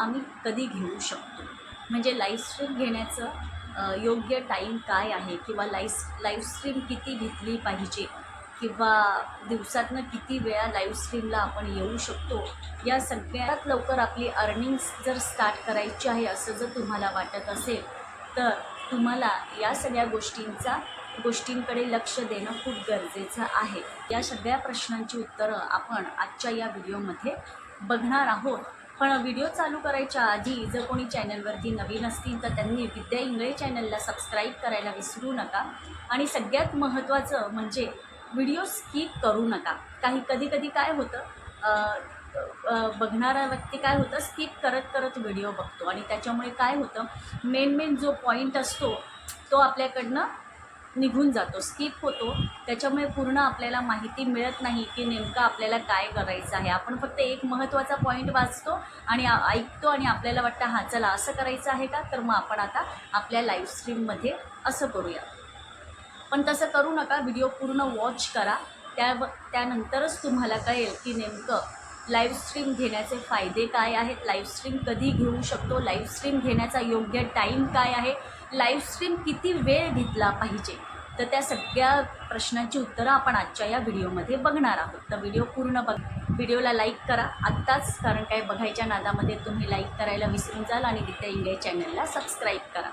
आम्ही कधी घेऊ शकतो? म्हणजे लाईवस्ट्रीम घेण्याचं योग्य टाईम काय आहे? किंवा लाईव्ह लाईवस्ट्रीम किती घेतली पाहिजे? किंवा दिवसातनं किती वेळा लाईव्ह स्ट्रीमला आपण येऊ शकतो? या सगळ्यात लवकर आपली अर्निंग्स जर स्टार्ट करायची आहे असं जर तुम्हाला वाटत असेल तर तुम्हाला या सगळ्या गोष्टींचा गोष्टींकडे लक्ष देणं खूप गरजेचं आहे. या सगळ्या प्रश्नांची उत्तरं आपण आजच्या या व्हिडिओमध्ये बघणार आहोत. पण व्हिडिओ चालू करायच्या आधी जर कोणी चॅनलवरती नवीन असतील तर त्यांनी विद्या इंगळे चॅनलला सबस्क्राईब करायला विसरू नका. आणि सगळ्यात महत्त्वाचं म्हणजे व्हिडिओ स्किप करू नका. काही कधी कधी काय होतं बघणारा व्यक्ती काय होतं स्किप करत करत व्हिडिओ बघतो. आणि त्याच्यामुळे काय होतं मेन मेन जो पॉईंट असतो तो आपल्याकडनं निघून जातो स्किप होतो. त्याच्यामुळे पूर्ण आपल्याला माहिती मिळत नाही की नेमकं आपल्याला काय करायचं आहे. आपण फक्त एक महत्त्वाचा पॉईंट वाचतो आणि ऐकतो आणि आपल्याला वाटतं हां चला असं करायचं आहे का? तर मग आपण आता आपल्या लाईव्ह स्ट्रीममध्ये असं करूया. पण तसं करू नका व्हिडिओ पूर्ण वॉच करा. त्या त्यानंतरच तुम्हाला कळेल की नेमकं लाईव्ह स्ट्रीम घेण्याचे फायदे काय आहेत. लाईव्ह स्ट्रीम कधी घेऊ शकतो? लाईव्ह स्ट्रीम घेण्याचा योग्य टाईम काय आहे? लाईवस्ट्रीम किती वेळ घेतला पाहिजे? तर त्या सगळ्या प्रश्नांची उत्तरं आपण आजच्या या व्हिडिओमध्ये बघणार आहोत. तर व्हिडिओ पूर्ण बघ. व्हिडिओला लाईक करा. आत्ताच कारण काय बघायच्या नादामध्ये तुम्ही लाईक करायला विसरून जाल आणि विद्या इंगळे चॅनलला सबस्क्राईब करा.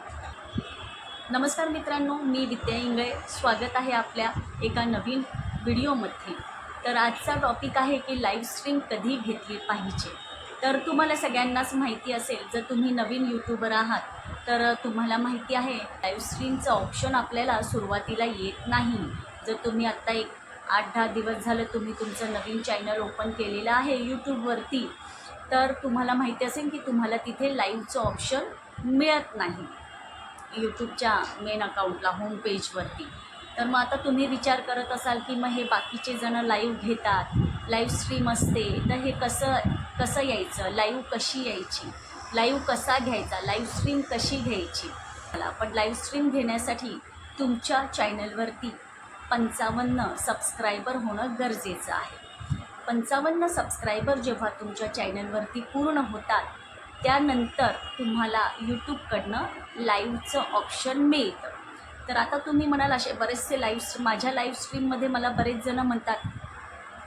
नमस्कार मित्रांनो मी विद्या इंगळे. स्वागत आहे आपल्या एका नवीन व्हिडिओमध्ये. तर आजचा टॉपिक आहे की लाईव्ह स्ट्रीम कधी घेतली पाहिजे? तर तुम्हाला सगळ्यांनाच माहिती असेल जर तुम्ही नवीन यूट्यूबर आहात तर तुम्हाला माहिती आहे लाईव्ह स्ट्रीमचं ऑप्शन आपल्याला सुरुवातीला येत नाही. जर तुम्ही आत्ता एक आठ दहा दिवस झालं तुम्ही तुमचं नवीन चॅनल ओपन केलेलं आहे यूट्यूबवरती तर तुम्हाला माहिती असेल की तुम्हाला तिथे लाईव्हचं ऑप्शन मिळत नाही. यूट्यूबच्या मेन अकाउंटला होम पेजवरती तर मग आता तुम्ही विचार करत असाल की मग हे बाकीचे जणं लाईव्ह घेतात लाईव्ह स्ट्रीम असते तर हे कसं कसं यायचं लाईव्ह कशी यायची लाईव्ह कसा घ्यायचा लाईव्ह स्ट्रीम कशी घ्यायची? मला पण लाईव्ह स्ट्रीम घेण्यासाठी तुमच्या चॅनलवरती पंचावन्न सबस्क्रायबर होणं गरजेचं आहे. पंचावन्न सबस्क्रायबर जेव्हा तुमच्या चॅनलवरती पूर्ण होतात त्यानंतर तुम्हाला यूट्यूबकडनं लाईव्हचं ऑप्शन मिळतं. तर आता तुम्ही म्हणाल असे बरेचसे लाईव्ह माझ्या लाईव्ह स्ट्रीममध्ये मला बरेच जणं म्हणतात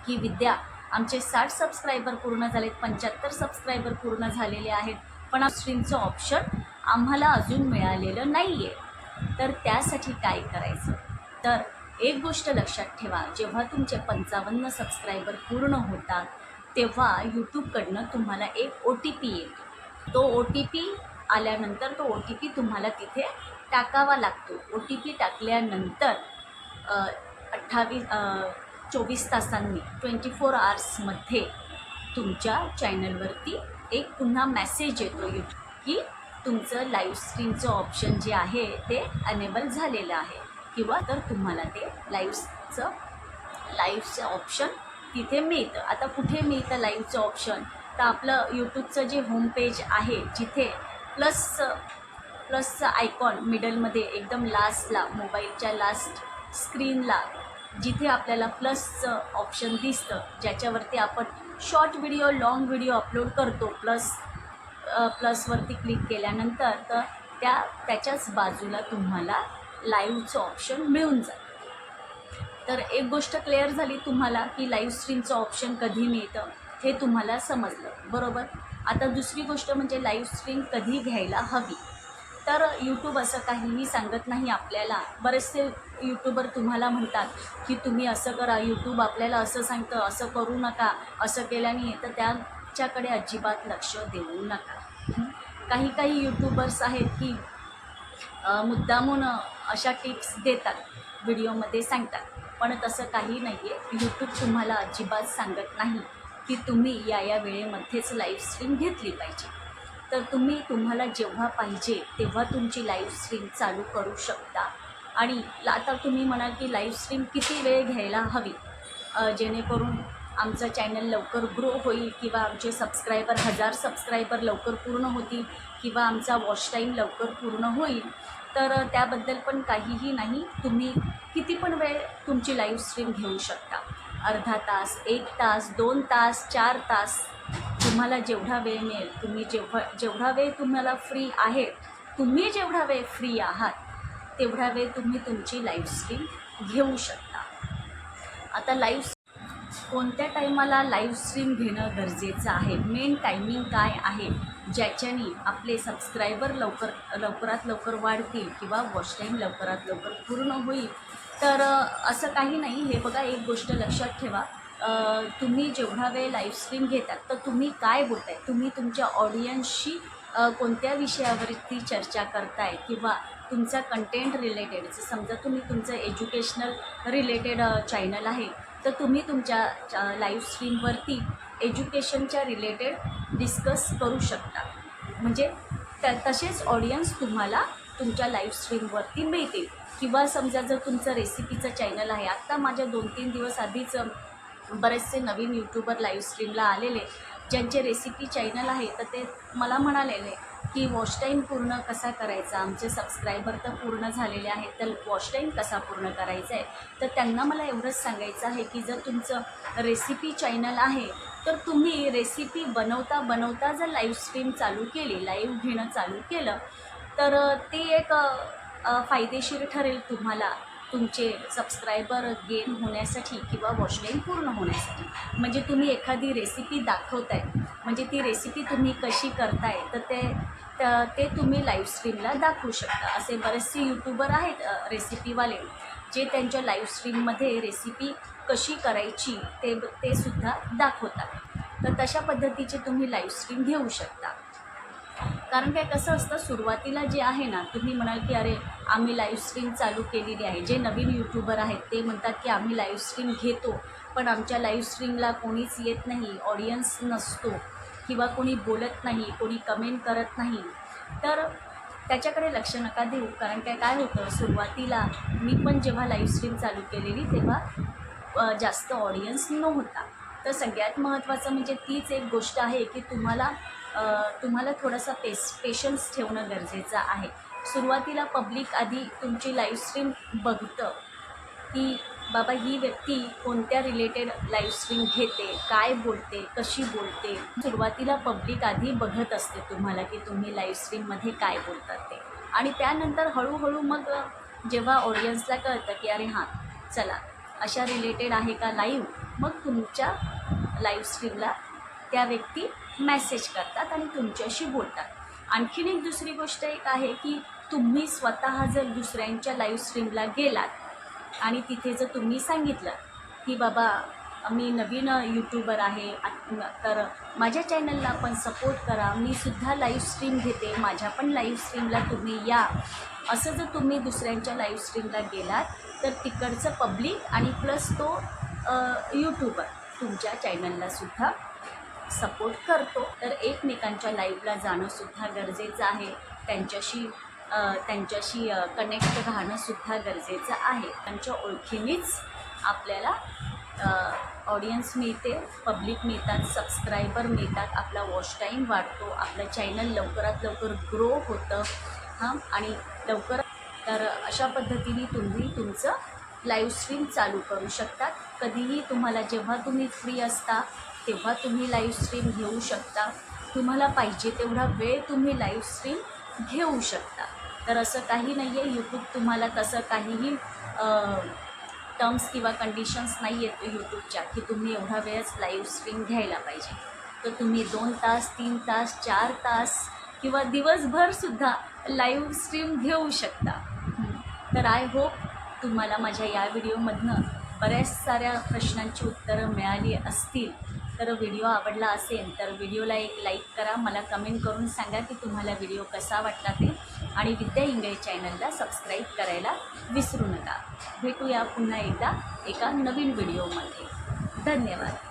की विद्या आमचे साठ सबस्क्रायबर पूर्ण झालेत पंच्याहत्तर सबस्क्रायबर पूर्ण झालेले आहेत. पण स्ट्रीमचं ऑप्शन आम्हाला अजून मिळालेलं नाही आहे तर त्यासाठी काय करायचं? तर एक गोष्ट लक्षात ठेवा जेव्हा तुमचे पंचावन्न सबस्क्रायबर पूर्ण होतात तेव्हा यूट्यूबकडनं तुम्हाला एक ओ टी पी येतो. तो ओ टी पी आल्यानंतर तो ओ टी पी तुम्हाला तिथे टाकावा लागतो. ओ टी पी टाकल्यानंतर अठ्ठावीस चोवीस तासांनी ट्वेंटी फोर आवर्समध्ये तुमच्या चॅनलवरती एक पुन्हा मेसेज येतो यूट्यूब की तुमचं लाईव्ह स्ट्रीमचं ऑप्शन जे आहे ते अनेबल झालेलं आहे. किंवा तर तुम्हाला ते लाईव्हचं लाईव्हचं ऑप्शन तिथे मिळतं. आता कुठे मिळतं लाईव्हचं ऑप्शन तर आपलं यूट्यूबचं जे होम पेज आहे जिथे प्लस प्लसचं आयकॉन मिडलमध्ये एकदम लास्टला मोबाईलच्या लास्ट स्क्रीनला जिथे आपल्याला प्लसचं ऑप्शन दिसतं ज्याच्यावरती आपण short video long video upload करतो प्लस प्लसवरती क्लिक केल्यानंतर तर त्या त्याच्याच बाजूला तुम्हाला लाईव्हचं ऑप्शन मिळून जातं. तर एक गोष्ट क्लिअर झाली तुम्हाला की लाईव्ह स्ट्रीमचं ऑप्शन कधी मिळतं हे तुम्हाला समजलं. बरोबर? आता दुसरी गोष्ट म्हणजे लाईव्ह स्ट्रीम कधी घ्यायला हवी? तर यूट्यूब असं काहीही सांगत नाही आपल्याला. बरेचसे यूट्यूबर तुम्हाला म्हणतात की तुम्ही असं करा यूट्यूब आपल्याला असं सांगतं असं करू नका असं केल्याने तर त्याच्याकडे अजिबात लक्ष देऊ नका. काही काही यूट्यूबर्स आहेत की मुद्दामून अशा टिप्स देतात व्हिडिओमध्ये सांगतात. पण तसं काही नाही आहे यूट्यूब तुम्हाला अजिबात सांगत नाही की तुम्ही या या वेळेमध्येच लाईव्ह स्ट्रीम घेतली पाहिजे. तर तुम्ही तुम्हाला जेव्हा पाहिजे तेव्हा तुमची लाईव्ह स्ट्रीम चालू करू शकता. आणि आता तुम्ही म्हणाल की लाईव्ह स्ट्रीम किती वेळ घ्यायला हवी? जेणेकरून आमचं चॅनल लवकर ग्रो होईल किंवा आमचे सबस्क्रायबर हजार सबस्क्रायबर लवकर पूर्ण होतील किंवा आमचा वॉच टाईम लवकर पूर्ण होईल. तर त्याबद्दल पण काहीही नाही. तुम्ही किती पण वेळ तुमची लाईव्ह स्ट्रीम घेऊ शकता. अर्धा तास एक तास दोन तास चार तास. तुम्हाला जेवढा वेळ मिळेल तुम्ही जेव्हा जेवढा वेळ तुम्हाला फ्री आहे तुम्ही जेवढा वेळ फ्री आहात तेवढा वेळ तुम्ही तुमची लाईफ स्ट्रीम घेऊ शकता. आता लाईव्ह कोणत्या टायमाला लाईव्ह स्ट्रीम घेणं गरजेचं आहे? मेन टायमिंग काय आहे? ज्याच्याने आपले सबस्क्रायबर लवकर लवकरात लवकर वाढतील किंवा वॉच टाईम लवकरात लवकर पूर्ण होईल? तर असं काही नाही. हे बघा एक गोष्ट लक्षात ठेवा. तुम्ही जेवढा वेळ लाईव्ह स्ट्रीम घेतात तर तुम्ही काय बोलताय? तुम्ही तुमच्या ऑडियन्सशी कोणत्या विषयावरती चर्चा करताय? किंवा तुमचा कंटेंट रिलेटेड समजा तुम्ही तुमचं एज्युकेशनल रिलेटेड चॅनल आहे तर तुम्ही तुमच्या लाईव्ह स्ट्रीमवरती एज्युकेशनच्या रिलेटेड डिस्कस करू शकता. म्हणजे त्या तसेच ऑडियन्स तुम्हाला तुमच्या लाईव्ह स्ट्रीमवरती मिळतील. किंवा समजा जर तुमचं रेसिपीचं चॅनल आहे आत्ता माझ्या दोन तीन दिवस आधीच बरेचसे नवीन यूट्यूबर लाईव्ह स्ट्रीमला आलेले ज्यांचे रेसिपी चॅनल आहे तर ते मला म्हणालेले की वॉच टाईम पूर्ण कसा करायचा? आमचे सबस्क्रायबर तर पूर्ण झालेले आहेत. तर वॉच टाईम कसा पूर्ण करायचा आहे? तर त्यांना मला एवढंच सांगायचं आहे की जर तुमचं रेसिपी चॅनल आहे तर तुम्ही रेसिपी बनवता बनवता जर लाईव्ह स्ट्रीम चालू केली लाईव्ह घेणं चालू केलं तर ते एक फायदेशीर ठरेल तुम्हाला. तुमचे सबस्क्रायबर गेन होण्यासाठी किंवा वॉच पूर्ण होण्यासाठी. म्हणजे तुम्ही एखादी रेसिपी दाखवताय म्हणजे ती रेसिपी तुम्ही कशी करताय तर ते तर ते तुम्ही लाईव्ह स्ट्रीमला दाखवू शकता. असे बरेचसे यूट्यूबर आहेत रेसिपीवाले जे त्यांच्या लाईव्ह स्ट्रीममध्ये रेसिपी कशी करायची ते ते सुद्धा दाखवतात. तर तशा पद्धतीचे तुम्ही लाईव्ह स्ट्रीम घेऊ शकता. कारण काय कसं असतं सुरुवातीला जे आहे ना तुम्ही म्हणाल की अरे आम्ही लाईव्ह स्ट्रीम चालू केलेली आहे. जे नवीन यूट्यूबर आहेत ते म्हणतात की आम्ही लाईव्ह स्ट्रीम घेतो. पण आमच्या लाईव्ह स्ट्रीमला कोणीच येत नाही ऑडियन्स नसतो किंवा कोणी बोलत नाही कोणी कमेंट करत नाही. तर त्याच्याकडे लक्ष नका देऊ. कारण काय काय होतं सुरुवातीला मी पण जेव्हा लाईव्ह स्ट्रीम चालू केलेली तेव्हा जास्त ऑडियन्स नव्हता. तर सगळ्यात महत्त्वाचं म्हणजे तीच एक गोष्ट आहे की तुम्हाला तुम्हाला थोडासा पेस पेशन्स ठेवणं गरजेचं आहे. सुरुवातीला पब्लिक आधी तुमची लाईवस्ट्रीम बघतं की बाबा ही व्यक्ती कोणत्या रिलेटेड लाईव्ह स्ट्रीम घेते काय बोलते कशी बोलते? सुरुवातीला पब्लिक आधी बघत असते तुम्हाला की तुम्ही लाईवस्ट्रीममध्ये काय बोलतात ते. आणि त्यानंतर हळूहळू मग जेव्हा ऑडियन्सला कळतं की अरे हां चला अशा रिलेटेड आहे का लाईव्ह मग तुमच्या लाईवस्ट्रीमला त्या व्यक्ती मॅसेज करतात आणि तुमच्याशी बोलतात. आणखीन एक दुसरी गोष्ट एक आहे की तुम्ही स्वतः जर दुसऱ्यांच्या लाईव्ह स्ट्रीमला गेलात आणि तिथे जर तुम्ही सांगितलं की बाबा मी नवीन यूट्यूबर आहे तर माझ्या चॅनलला पण सपोर्ट करा मी सुद्धा लाईव्ह स्ट्रीम घेते माझ्या पण लाईव्ह स्ट्रीमला तुम्ही या. असं जर तुम्ही दुसऱ्यांच्या लाईव्ह स्ट्रीमला गेलात तर तिकडचं पब्लिक आणि प्लस तो यूट्यूबर तुमच्या चॅनलला सुद्धा सपोर्ट करतो. तर एकमेकांच्या लाईफला जाणंसुद्धा गरजेचं आहे. त्यांच्याशी त्यांच्याशी कनेक्ट राहणंसुद्धा गरजेचं आहे. त्यांच्या ओळखीनेच आपल्याला ऑडियन्स मिळते. पब्लिक मिळतात सबस्क्रायबर मिळतात. आपला वॉच टाईम वाढतो. आपलं चॅनल लवकरात लवकर ग्रो होतं. हां? आणि लवकर तर अशा पद्धतीने तुम्ही तुमचं लाईव्ह स्ट्रीम चालू करू शकतात. कधीही तुम्हाला जेव्हा तुम्ही फ्री असता तेव्हा तुम्ही लाईव्ह स्ट्रीम घेऊ शकता. तुम्हाला पाहिजे तेवढा वेळ तुम्ही लाईव्ह स्ट्रीम घेऊ शकता. तर असं काही नाही आहे यूट्यूब तुम्हाला तसं काहीही टर्म्स किंवा कंडिशन्स नाही आहेत यूट्यूबच्या की तुम्ही एवढा वेळच लाईव्ह स्ट्रीम घ्यायला पाहिजे. तर तुम्ही दोन तास तीन तास चार तास किंवा दिवसभरसुद्धा लाईव्ह स्ट्रीम घेऊ शकता. तर आय होप तुम्हाला माझ्या या व्हिडिओमधनं बऱ्याच साऱ्या प्रश्नांची उत्तरं मिळाली असतील. तर व्हिडिओ आवडला असेल तर व्हिडिओला एक लाईक करा. मला कमेंट करून सांगा की तुम्हाला व्हिडिओ कसा वाटला ते. आणि विद्या इंगळे चॅनलला सबस्क्राईब करायला विसरू नका. भेटूया पुन्हा एकदा एका नवीन व्हिडिओमध्ये. धन्यवाद.